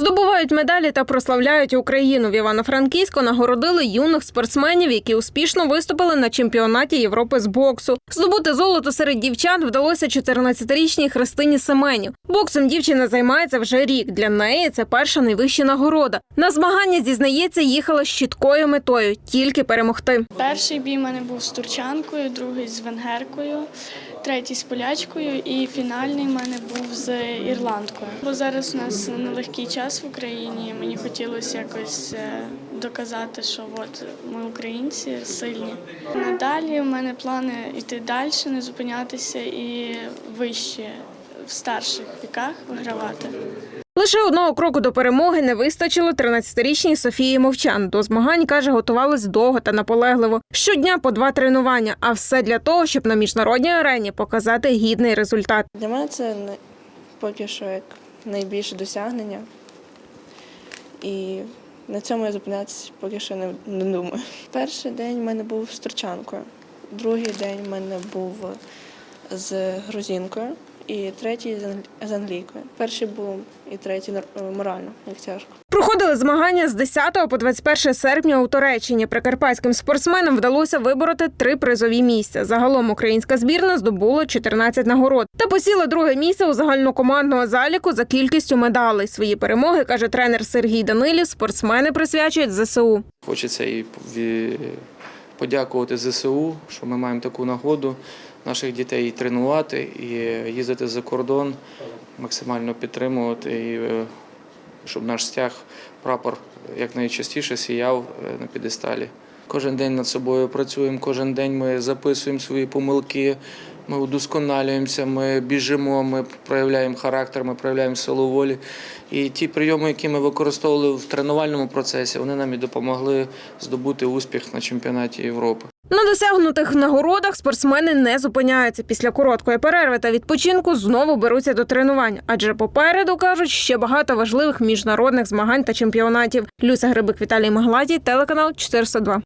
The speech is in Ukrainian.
Здобувають медалі та прославляють Україну. В Івано-Франківську нагородили юних спортсменів, які успішно виступили на чемпіонаті Європи з боксу. Здобути золото серед дівчат вдалося 14-річній Христині Семенів. Боксом дівчина займається вже рік. Для неї це перша найвища нагорода. На змагання зізнається, їхала з чіткою метою тільки перемогти. Перший бій в мене був з турчанкою, другий з венгеркою, третій з полячкою і фінальний в мене був з ірландкою. Бо зараз у нас нелегкий час в Україні. Мені хотілося якось е, доказати, що от ми українці сильні. Надалі в мене плани йти далі, не зупинятися і вище в старших віках вигравати. Лише одного кроку до перемоги не вистачило 13-річній Софії Мовчан. До змагань каже, готувалась довго та наполегливо. Щодня по два тренування, а все для того, щоб на міжнародній арені показати гідний результат. Для мене це поки що як найбільше досягнення. І на цьому я зупинятися поки що не, не думаю. Перший день в мене був з турчанкою, другий день в мене був з грузинкою, і третій з англійкою. Перший був і третій морально, як тяжко. Проходили змагання з 10 по 21 серпня у Туреччині. Прикарпатським спортсменам вдалося вибороти три призові місця. Загалом українська збірна здобула 14 нагород та посіла друге місце у загальнокомандного заліку за кількістю медалей. Свої перемоги каже тренер Сергій Данилів. Спортсмени присвячують ЗСУ. Хочеться і подякувати ЗСУ, що ми маємо таку нагоду наших дітей тренувати, і їздити за кордон, максимально підтримувати, і е, щоб наш стяг, прапор якнайчастіше сіяв е, на підесталі. Кожен день над собою працюємо, кожен день ми записуємо свої помилки, ми удосконалюємося, ми біжимо, ми проявляємо характер, ми проявляємо силу волі. І ті прийоми, які ми використовували в тренувальному процесі, вони нам і допомогли здобути успіх на чемпіонаті Європи. На досягнутих нагородах спортсмени не зупиняються. Після короткої перерви та відпочинку знову беруться до тренувань, адже попереду кажуть ще багато важливих міжнародних змагань та чемпіонатів. Люся Грибик, Віталій Магладій, телеканал 402.